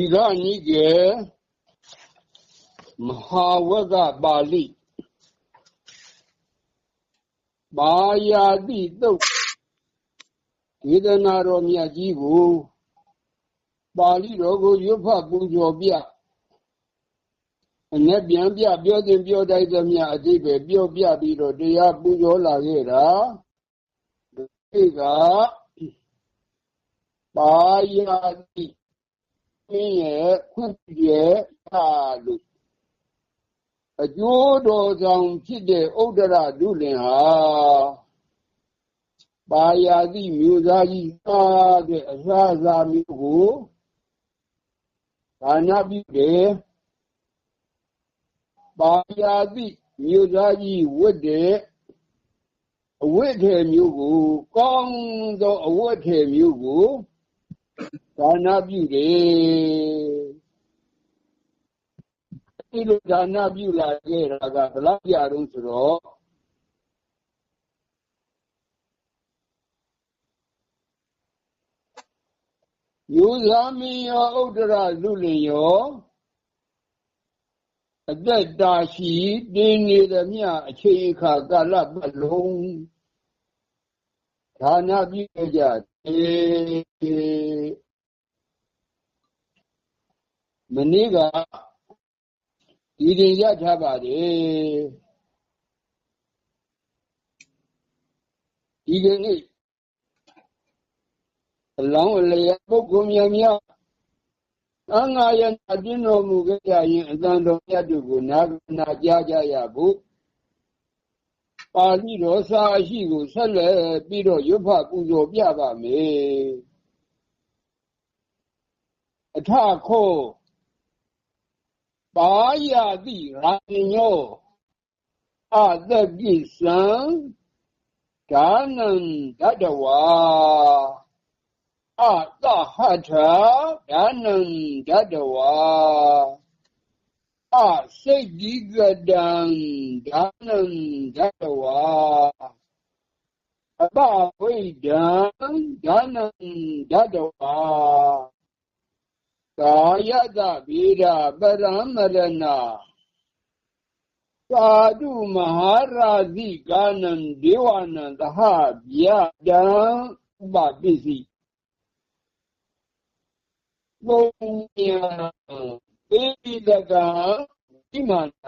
ဤကနိကေမဟာဝကပါဠိပါယာတိတုတ်ဒေသနာတော်မြတ်ကြီးကိုပါဠိတော်ကိုရွတ်ဖတ်ပူဇော်ပြအ내ပြန်ပြပြောတင်ပြောတိုက်သမျှအတိပဲပြောပြပြီးတော့တရားပူဇော်လာခဲ့တာဒီကပါယာတိ အင်းရဲ့ခွင့်ရဲ့ပါလို့အကျိုးတော်ဆောင်ဖြစ်တဲ့ဥဒ္ဒရဒုလင်ဟာပါယာတိမျိုးသားကြီးသားတဲ့အစာစာမျိုးကိုဒါနပြုတယ်ပါယာတိမျိုးသားကြီးဝတ်တဲ့အဝတ်ထေမျိုးကိုကောင်းသောအဝတ်ထေမျိုးကို ဒါနပြုတယ်ဒီလိုဒါနပြုလာခဲ့တာကဘလောက်ကြတော့ဆိုတော့ယူဇာမင်းရောဥဒ္ဒရလူလင်ရောအသက်တာရှိတင်းနေသမျှအချိန်အခါကာလပတ်လုံးဒါနပြုကြတယ် မနေ့ကဒီရင်ရထားပါတယ်ဒီကနေ့အလောင်းအလျာပုဂ္ဂိုလ်များများအငါယနာပြင်းတော်မူကြရင်အတန်တော်မြတ်တို့ကိုနာနာကြားကြရဖို့ပါဠိတော်စာအရှိကိုဆက်လက်ပြီးတော့ရွတ်ဖပူဇော်ပြပါမယ်အထခော ပါယတိရာညောအတကိသံဒါနံတတဝါအတဟထဒါနံတတဝါအစိတ်ဒီကတံဒါနံတတဝါအပဝိဒံဒါနံတတဝါ ကာယတဗေဒပရမရဏသာဓုမဟာရာဇိကာနံဒေဝနံသဟဗျာတံဥပပစ္စည်းဘုံညာသေပိတကဣမန္တ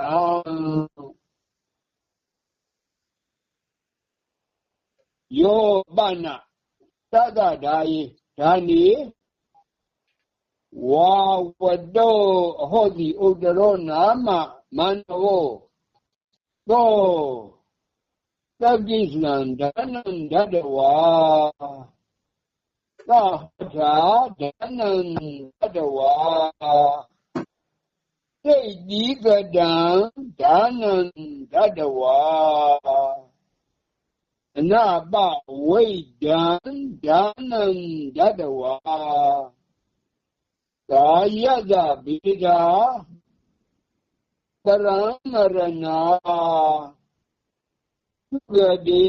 ယောပနသတ္တဓာယေဓာနေ ဝါဝတောအဟောတိဥဒရောနာမမန္တောသောသကိစ္စံဒါနံဓတဝါသာထာဒါနံဓတဝါသိတိကတံဒါနံဓတဝါအနာပဝိဒံဒါနံဓတဝါ ကာယတဗေဒာပရမရဏသုဂတိ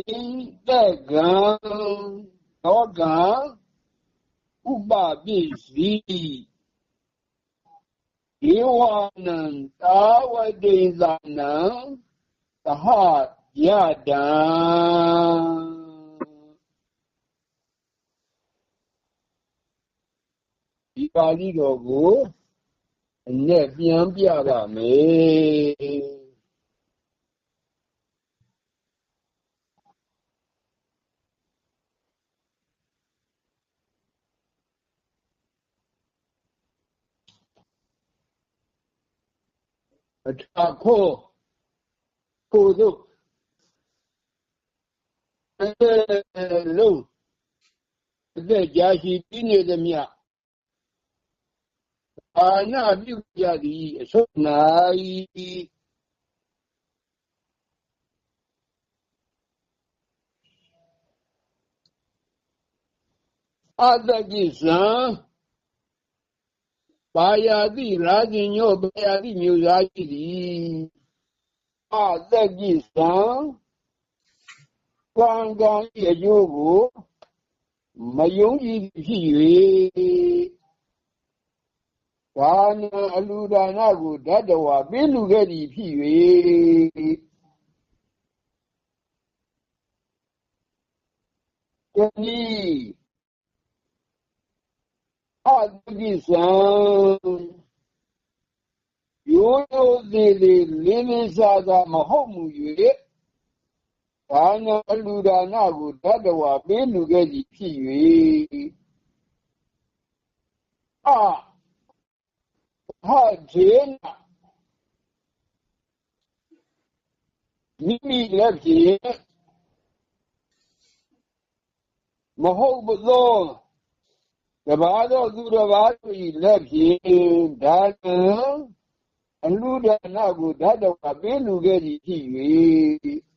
တက္ကံသောကဥပပိစီဧဝနံသာဝတိသနံသဟယတံဒီ ပါဠိတော်ကိုအနဲ့ပြန်ပြပါမယ်အထာခောကိုတို့အဲလုံးအသက်ကြာရှိပြီးနေသမျှ အာနာပြုကြသည်အဆုံး၌အတကိသံပါယာတိရာဇင်ညောပါယာတိမျိုးသားရှိသည်အတကိသံကံကံ၏အကျိုးကိုမယုံကြည်ဖြစ်၍ ဒါနအလူဒါနကိုဓာတဝါပေးလူခဲ့သည်ဖြစ်၍တနည်းအတိစံရိုးရိုးသေးသေးလေးလေးစားစားမဟုတ်မူ၍ဒါနအလူဒါနကိုဓာတဝါပေးလူခဲ့သည်ဖြစ်၍အ ဟာဒေနမိမိလက်ဖြင့်မဟုတ်သောတဘာသောသူတဘာတို့၏လက်ဖြင့်ဒါနအလူဒါနကိုဓာတဝပေးလူခဲ့သည်ဖြစ်၍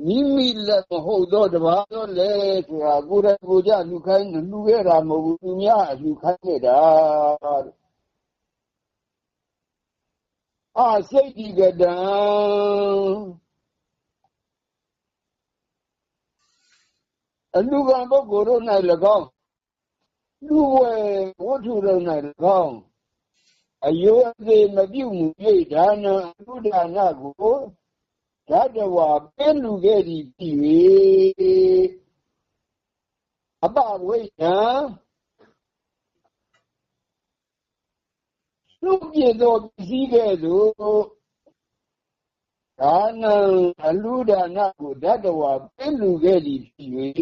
မိမိလက်မဟုတ်တော့တပါတော့လေဆိုတာ ကိုယ်တိုင်ကိုကြလူခိုင်းလူခဲ့တာမဟုတ်ဘူး သူများလူခိုင်းနေတာအာစိတ်ဒီကတံအလူကံပုဂ္ဂိုလ်တို့၌၎င်းလူဝဲဝတ္ထုတို့၌၎င်းအယောအသေးမပြုတ်မှု၍ဒါနအလူဒါနကို ဓာတဝါပဲလူခဲ့သည်ဖြစ်၍အပဝိဒံလူပြည့်သောပစ္စည်းကဲ့သို့ဒါနံအလူဒါနကိုဓာတဝါပဲလူခဲ့သည်ဖြစ်၍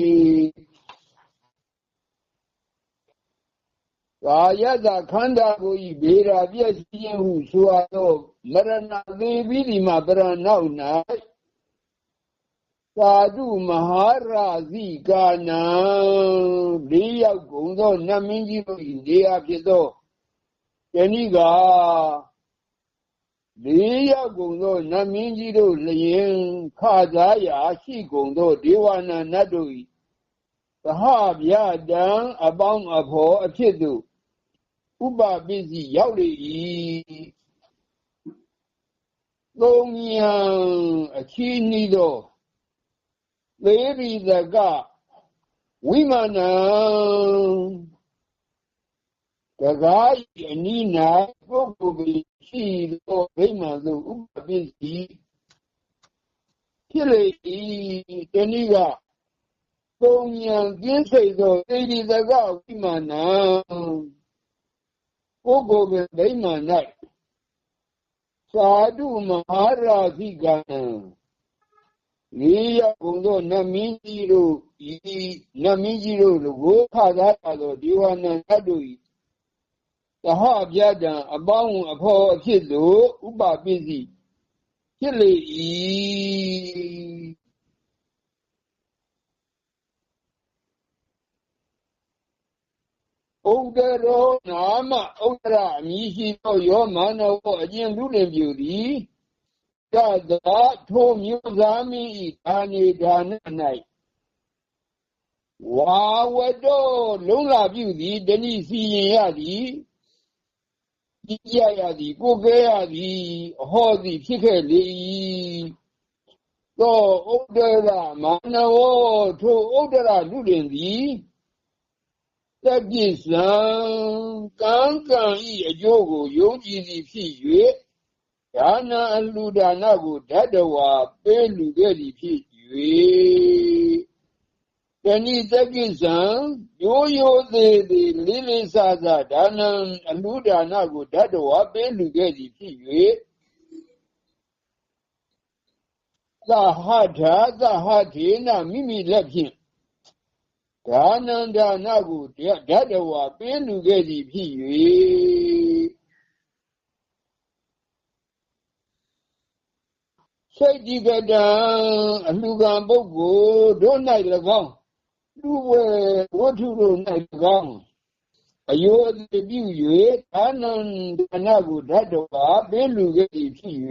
ကာယသာခန္ဓာကိုဤဘေရာပြည့်စည်ဟုဆိုအပ်သောမရဏသေးပြီးဒီမှာပရဏောက်၌သာဓုမဟာရာဇိကာနံလေးရောက်ကုန်သောနတ်မင်းကြီးတို့၏နေရာဖြစ်သောယနေ့ကလေးရောက်ကုန်သောနတ်မင်းကြီးတို့လျင်ခစားရာရှိကုန်သောဒေဝနာနတ်တို့၏သဟဗျာတံအပေါင်းအဖော်အဖြစ်သို့ ဥပပိစီရောက်လေ၏သုံးယံအချီးနှီးသောသေရိသကဝိမာနံတကားအနိနာပုဂ္ဂိုလ်ရှိသောဗိမာန်သို့ဥပပိစီဖြစ်လေ၏တနည်းကပုံဉဏ်ကင်းစိတ်သောသေရိသကဝိမာနံ ပုဂ္ဂိုလ်ဗိမာန်၌သာဓုမဟာရာဇိကံလေးရဘုံသောနတ်မင်းကြီးတို့ဤနတ်မင်းကြီးတို့ကိုခါသာသောဒီဝနန္တတို့၏သဟပြတံအပေါင်းအဖော်အဖြစ်သို့ဥပပိစီဖြစ်လေ၏ ဥဒရောနာမဥဒရအမည်ရှိသောယောမနဝအကျဉ်လူလင်ပြူသည်တသာထိုမျိုးသားမင်းဤဒါနေဒါန၌ဝါဝတောလုံးလာပြုသည်တဏိစီရင်ရသည်ကြည်ရရသည်ကိုကဲရသည်အဟောသည်ဖြစ်ခဲ့လေ၏သောဥဒရမနဝထိုဥဒရလူလင်သည် တပိစံကံကံဤအကျိုးကိုယုံကြည်သည်ဖြစ်၍ဒါနအလှူဒါနကိုဓာတဝါပေးလူခဲ့သည်ဖြစ်၍တဏိတပိစံရိုးရိုးသေးသေးလေးလေးစားစားဒါနအလှူဒါနကိုဓာတဝါပေးလူခဲ့သည်ဖြစ်၍သဟထာသဟထေနမိမိလက်ဖြင့် ဒါနံဒါနကိုဓာတဝါပေးလူခဲ့သည်ဖြစ်၍စိတ်ဒီကတံအလှကံပုဂ္ဂိုလ်တို့၌၎င်းလူဝေဝတ္ထုတို့၌၎င်းအယောအတိပြု၍ဒါနံဒါနကိုဓာတဝါပေးလူခဲ့သည်ဖြစ်၍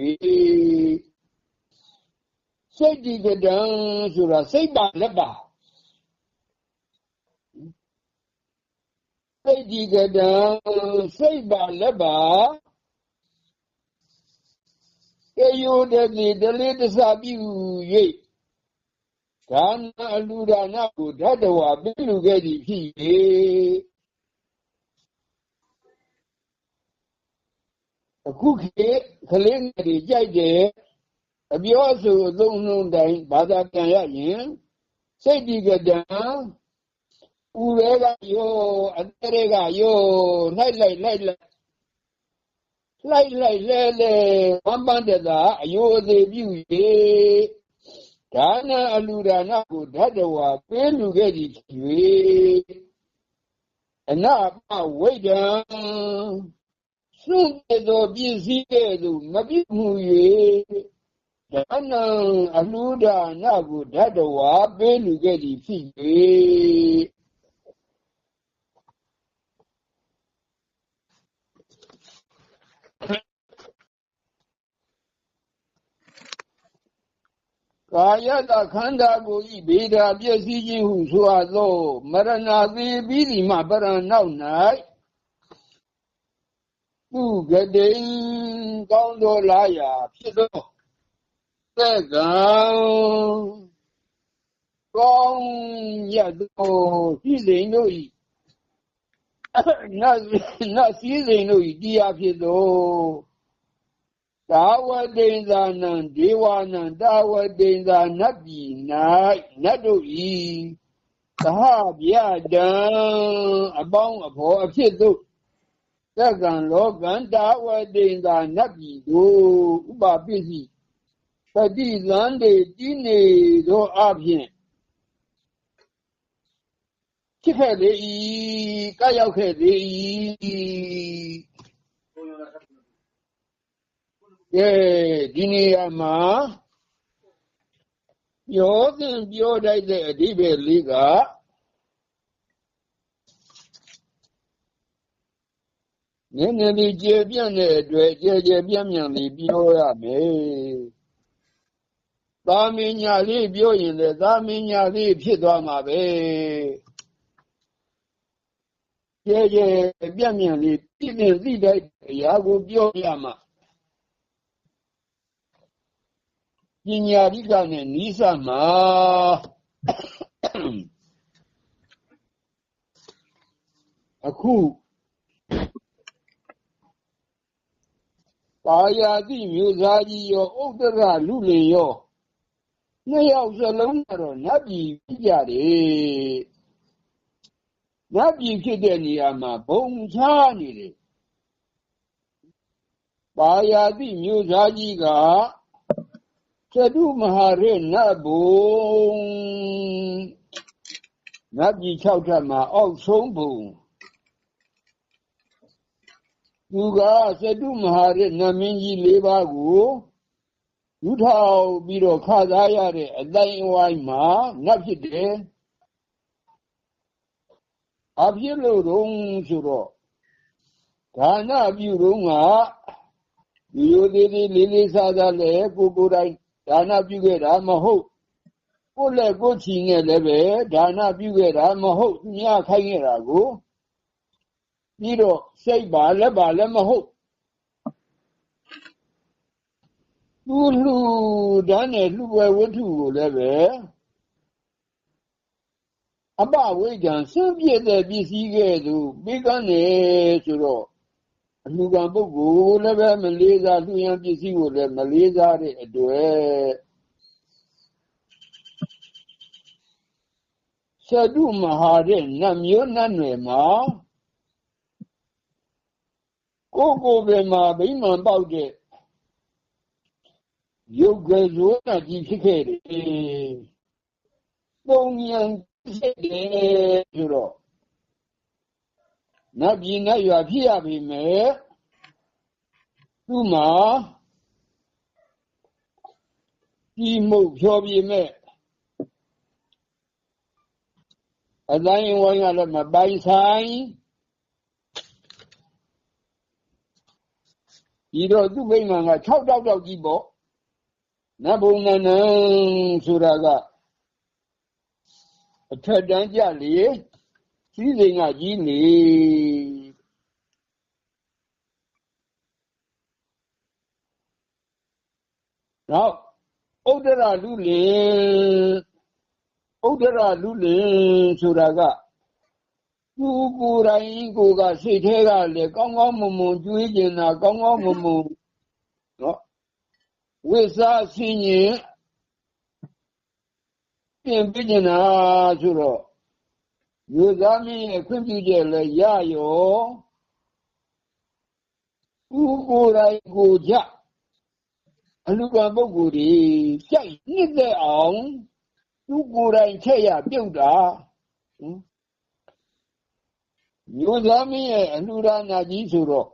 စိတ်ဒီကတံဆိုတာစိတ်ပါလက်ပါ စိတ်ဒီကတံစိတ်ပါလက်ပါကေယုတတိတလေးတစပြု၍ဒါနအလူဒါနကိုဓတဝပြုလူခဲ့သည်ဖြစ်၏အခုခေတ်ကလေးငယ်တွေကြိုက်တယ်အပြောအဆိုအသုံးအနှုန်းတိုင်းဘာသာပြန်ရရင်စိတ်ဒီကတံ ဦးရဲကယောအတဲကယောလိုက်လိုက်လိုက်လိုက်လိုက်လိုက်လဲလဲဝမ်းပန်းတဲ့သာအယိုအသေးပြု၍ဒါနအလူဒါနကိုဓာတဝါပေးလူခဲ့သည်၍အနာပဝိဒံစွန့်ပြသောပစ္စည်းကဲ့သို့မပြည့်မှု၍ဒါနအလူဒါနကိုဓာတဝါပေးလူခဲ့သည်ဖြစ်၍ ကာယတခန္ဓာကိုဤဗေဒာပျက်စီးခြင်းဟုဆိုအပ်သောမရဏသေပြီးဒီမှပရဏနောက်၌သူဂတိန်ကောင်းသောလာရာဖြစ်သောသက်ကံကောင်းရသောရှိစိန်တို့ဤနတ်နတ်စည်းစိန်တို့ဤတရားဖြစ်သော သာဝတိန်သာနံဒေဝနံတာဝတိန်သာနတ်ပြည်၌နတ်တို့ဤသဟဗျဒံအပေါင်းအဖော်အဖြစ်သို့သက္ကံလောကံတာဝတိန်သာနတ်ပြည်တို့ဥပပိစီပတိသံတေတိနေသောအဖြစ်ဖြစ်ခဲ့လေ၏ကရောက်ခဲ့လေ၏ ကဲဒီနေရာမှာပြောသင်ပြောတတ်တဲ့အဓိပ္ပာယ်လေးကနည်းနည်းလေးကျေပြန့်တဲ့အတွက်ကျေကျေပြန့်ပြန့်လေးပြောရမယ်။သာမင်ညာလေးပြောရင်လည်းသာမင်ညာလေးဖြစ်သွားမှာပဲ။ကျေကျေပြန့်ပြန့်လေးပြည့်ပြည့်သိတဲ့အရာကိုပြောရမှာ။ ပညာရိကနဲ့နီးစပ်မှာအခုပါယာတိမျိုးသားကြီးရောဥဒ္ဒရလူလင်ရောနှစ်ယောက်စလုံးကတော့နတ်ပြည်ဖြစ်ကြတယ်နတ်ပြည်ဖြစ်တဲ့နေရာမှာဘုံချနေတယ်ပါယာတိမျိုးသားကြီးက သတုမဟာရေနတ်ဘုံနတ်ပြည်၆ထပ်မှာအောက်ဆုံးဘုံသူကသတုမဟာရေနတ်မင်းကြီး၄ပါးကိုယူထောက်ပြီးတော့ခစားရတဲ့အတိုင်းအဝိုင်းမှာနတ်ဖြစ်တယ်အဖြစ်လို့တော့ဆိုတော့ဒါနပြုတော့ကဒီလိုသေးသေးလေးလေးစားစားလဲကိုကိုယ်တိုင် ဒါနပြုခဲ့တာမဟုတ်ကိုယ်လက်ကိုယ်ချီနဲ့လည်းပဲဒါနပြုခဲ့တာမဟုတ်ညခိုင်းခဲ့တာကိုပြီးတော့စိတ်ပါလက်ပါလည်းမဟုတ်သူလူဓာတ်နဲ့လူပွဲဝတ္ထုကိုလည်းပဲအပဝိဒံဆင်းပြတဲ့ပစ္စည်းကဲ့သို့ပြီးကနေဆိုတော့ အလှူခံပုဂ္ဂိုလ်လည်းပဲမလေးစားလူရန်ပစ္စည်းကိုလည်းမလေးစားတဲ့အတွက်သတုမဟာတဲ့နတ်မျိုးနတ်နယ်မှာကိုကိုပဲမှာဗိမာန်ပေါက်တဲ့ယုတ်ကဇောနာကြီးဖြစ်ခဲ့တယ်။ပုံဉဏ်ဖြစ်တယ်ဆိုတော့ နတ်ပြည်နတ်ရွာဖြစ်ရပြီမယ်သူ့မှာဒီမှုဖြောပြမဲ့အတိုင်းဝိုင်းကလည်းမပိုင်ဆိုင်ဒီတော့သူ့မိမက6တောက်တောက်ကြီးပေါ့နတ်ဘုံနန္နဆိုတာကအထက်တန်းကြလေ စည်းစိမ်ကကြီးနေနောက်ဥဒ္ဒရလူလင်ဥဒ္ဒရလူလင်ဆိုတာကသူကိုယ်တိုင်ကိုကစိတ်ထဲကလည်းကောင်းကောင်းမွန်မွန်ကြွေးကျင်တာကောင်းကောင်းမွန်မွန်နော်ဝိစားဆင်းရင်ပြင်ပြကျင်တာဆိုတော့ ယူသားမင်းရဲ့ခွင့်ပြုချက်လည်းရရောဥကိုယ်တိုင်ကိုကြအလူကံပုဂ္ဂိုလ်တွေကြိုက်နှစ်သက်အောင်သူကိုယ်တိုင်ချက်ရပြုတ်တာဟင်မျိုးသားမင်းရဲ့အလှူဒါနာကြီးဆိုတော့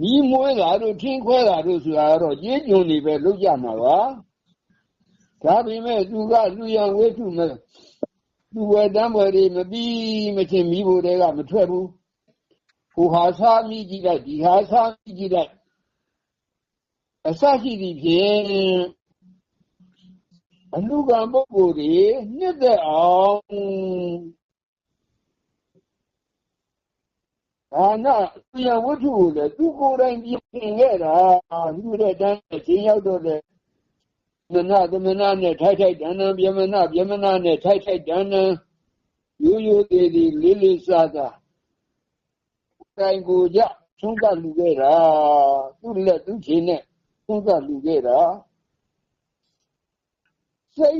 မိမွေးတာတို့ထင်းခွဲတာတို့ဆိုတာတော့ကြေးကြုံနေပဲလုပ်ကြမှာပါဒါပေမဲ့သူကလူရန်ဝိထုမဲ့သူဝဲတမ်းပွဲတွေမပြီးမချင်းမိဖို့တဲကမထွက်ဘူးဟိုဟာစားမိကြည့်လိုက်ဒီဟာစားမိကြည့်လိုက်အစရှိသည်ဖြင့်အလူကံပုဂ္ဂိုလ်တွေနှစ်သက်အောင် ဒါနပြဝတ္ထုကိုလည်းသူကိုယ်တိုင်ပြင်ခဲ့တာလူတဲ့တန်းချင်းရောက်တော့တဲ့မနသမနနဲ့ထိုက်ထိုက်တန်းတန်းပြမနပြမနနဲ့ထိုက်ထိုက်တန်းတန်းရိုးရိုးသေးသေးလေးလေးစားစားတိုင်ကိုကြသုံးကလူခဲ့တာသူ့လက်သူ့ချင်းနဲ့သုံးကလူခဲ့တာစိတ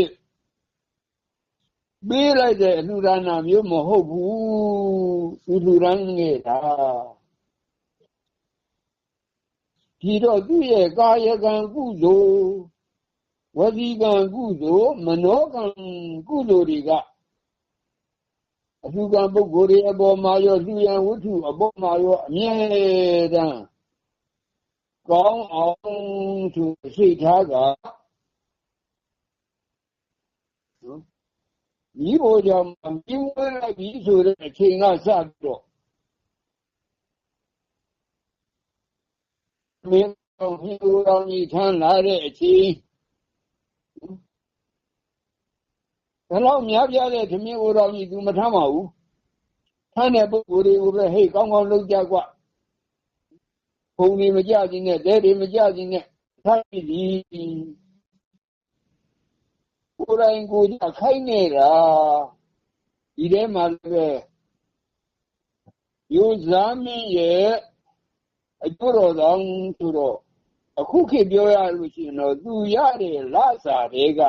် ပါလို့ဆုံးကလူခဲ့တာယနေ့လည်းဂဲပြည့်ပေးလိုက်တဲ့အလှူဒါနမျိုးမဟုတ်ဘူးသူလှူဒန်းခဲ့တာဒီတော့သူ့ရဲ့ကာယကံကုသိုလ်ဝစီကံကုသိုလ်မနောကံကုသိုလ်တွေကအလှူကံပုဂ္ဂိုလ်တွေအပေါ်မှာရောလှူရန်ဝတ္ထုအပေါ်မှာရောအမြဲတမ်းကောင်းအောင်သူစိတ်ထားက မိဖို့ကြောင့်ပြင်းဝဲလိုက်ပြီဆိုတဲ့အချိန်ကစပြီးတော့မင်းတော်ဟိုတော်ကြီးထမ်းလာတဲ့အချိန်ဘယ်တော့များပြားတဲ့သမင်းဟိုတော်ကြီးသူမထမ်းပါဘူးထမ်းတဲ့ပုဂ္ဂိုလ်တွေကိုပဲဟေ့ကောင်းကောင်းလုပ်ကြကွာဘုံတွေမကြခြင်းနဲ့တဲတွေမကြခြင်းနဲ့ထားပြီ ကိုယ်တိုင်ကိုယ်ကြခိုင်းနေတာဒီထဲမှာလည်းယူဇာမင်းရဲ့အကျိုးတော်တော်ဆိုတော့အခုခေတ်ပြောရလို့ရှိရင်တော့သူရတဲ့လစာတွေက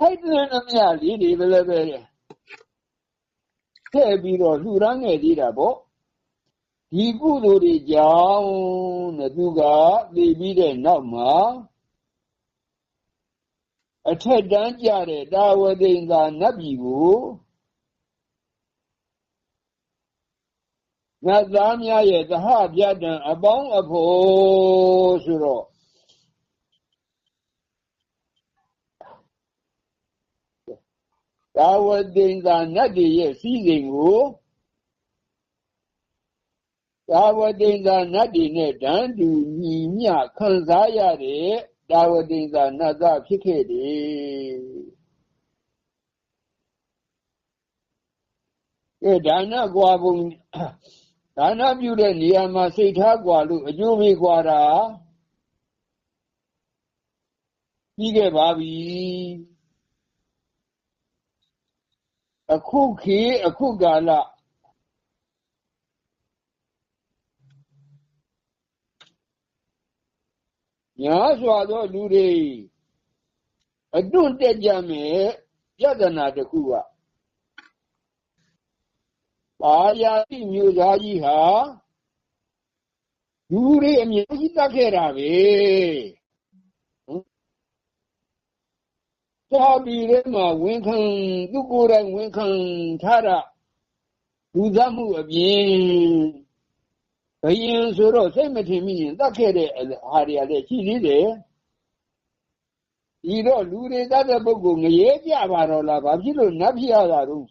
အဲ့ဒီနမရလေးတွေပဲလည်းပဲထည့်ပြီးတော့လှူရမ်းနေသေးတာပေါ့ဒီကုသိုလ်တွေကြောင့်တဲ့သူကသိပြီးတဲ့နောက်မှာ အထက်တန်းကြတဲ့တာဝတိန်သာနတ်ပြည်ကိုငါသားများရဲ့သဟပြတံအပေါင်းအဖို့ဆိုတော့တာဝတိန်သာနတ်တွေရဲ့စည်းစိမ်ကိုတာဝတိန်သာနတ်တွေနဲ့တန်းတူညီမျှခံစားရတဲ့ တာဝတိန်သာနတ်သားဖြစ်ခဲ့တယ်အဲဒါနကွာပုံဒါနပြုတဲ့နေရာမှာစိတ်ထားကွာလို့အကျိုးပေးကွာတာပြီးခဲ့ပါပြီအခုခေအခုကာလ များစွာသောလူတွေအတွန့်တက်ကြမယ်ပြဿနာတစ်ခုကပါယာတိမျိုးသားကြီးဟာလူတွေအများကြီးတတ်ခဲ့တာပဲသာပြီးထဲမှာဝန်ခံသူကိုယ်တိုင်ဝန်ခံထားတာလူသားမှုအပြင် ဘယင်ဆိုတော့စိတ်မထင်မိရင်တတ်ခဲ့တဲ့ဟာတွေကလည်းရှိသေးတယ်ဒီတော့လူတွေတတ်တဲ့ပုဂ္ဂိုလ်ငရဲကြပါတော့လားဘာဖြစ်လို့နတ်ဖြစ်ရတာတော့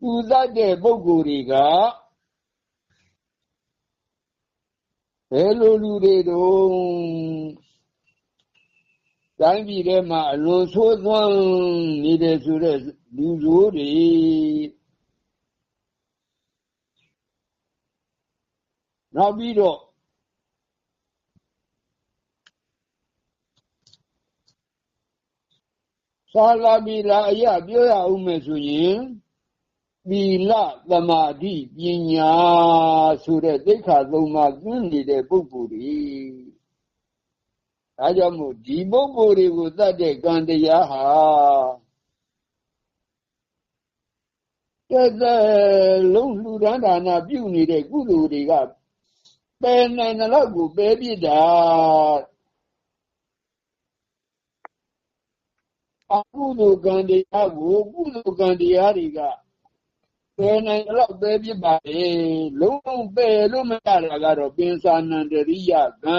သူတတ်တဲ့ပုဂ္ဂိုလ်တွေကဘယ်လိုလူတွေတုံးတိုင်းပြည်ထဲမှာအလွန်ဆိုးသွမ်းနေတဲ့ဆိုတဲ့လူဆိုးတွေ နောက်ပြီးတော့သာလာမီလာအရာပြောရအောင်မယ်ဆိုရင်သီလသမာဓိပညာဆိုတဲ့သိက္ခာသုံးပါးကျင့်နေတဲ့ပုဂ္ဂိုလ်တွေဒါကြောင့်မို့ဒီပုဂ္ဂိုလ်တွေကိုတတ်တဲ့ကံတရားဟာတဲ့တဲ့လုံးလူဒန်းဒါနာပြုနေတဲ့ကုသိုလ်တွေက ပယ်နိုင်တဲ့လောက်ကိုပယ်ပြစ်တာအကုသိုလ်ကံတရားကိုကုသိုလ်ကံတရားတွေကပယ်နိုင်တော့ပယ်ပြစ်ပါလေလုံးလုံးပယ်လို့မရတာကတော့ပင်စာနန္တရိယကံ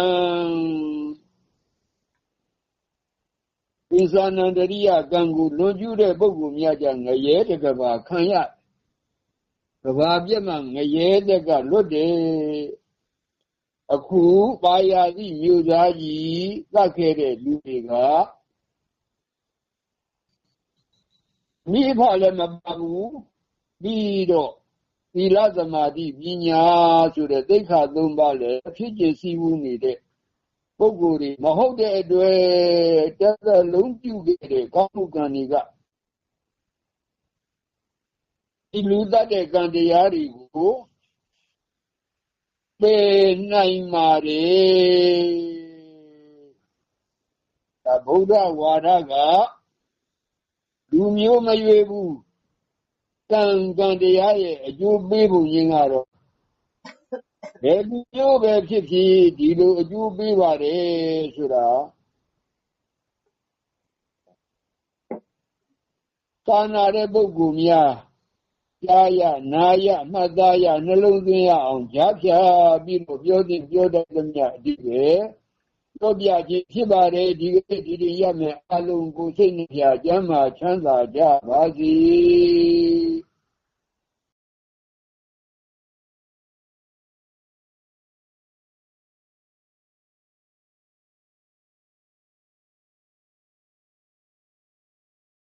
ပင်စာနန္တရိယကံကိုလွန်ကျူးတဲ့ပုဂ္ဂိုလ်များကြငရဲတကဘာခံရကဘာပြက်မှငရဲတက်ကလွတ်တယ် အခုပါယာသည့်မြို့သားကြီးသတ်ခဲ့တဲ့လူတွေက မိဖလည်းမပါဘူးပြီးတော့သီလသမာဓိပညာဆိုတဲ့သိက္ခာသုံးပါးလည်းဖြစ်ကျစည်းဝူးနေတဲ့ပုဂ္ဂိုလ်တွေမဟုတ်တဲ့အတွက်တက်သက်လုံးပြုခဲ့တဲ့ကောင်းမှုကံတွေကဒီလူတတ်တဲ့ကံတရားတွေကို ပယ်နိုင်ပါတယ်ဒါဗုဒ္ဓဝါဒကလူမျိုးမရွေဘူးကံကံတရားရဲ့အကျိုးပေးပုံရင်းကတော့ဘယ်လူမျိုးပဲဖြစ်ဖြစ်ဒီလိုအကျိုးပေးပါတယ်ဆိုတာသာနာတဲ့ပုဂ္ဂိုလ်များ ကြားရနာရမှတ်သားရနှလုံးသွင်းရအောင်ကြားဖြာပြီးတော့ပြောတဲ့ပြောတဲ့သမျှအတိပဲတော့ပြခြင်းဖြစ်ပါတယ်ဒီကနေ့ဒီဒီရမယ်အလုံးကိုစိတ်နှပြကျမ်းမာချမ်းသာကြပါစေ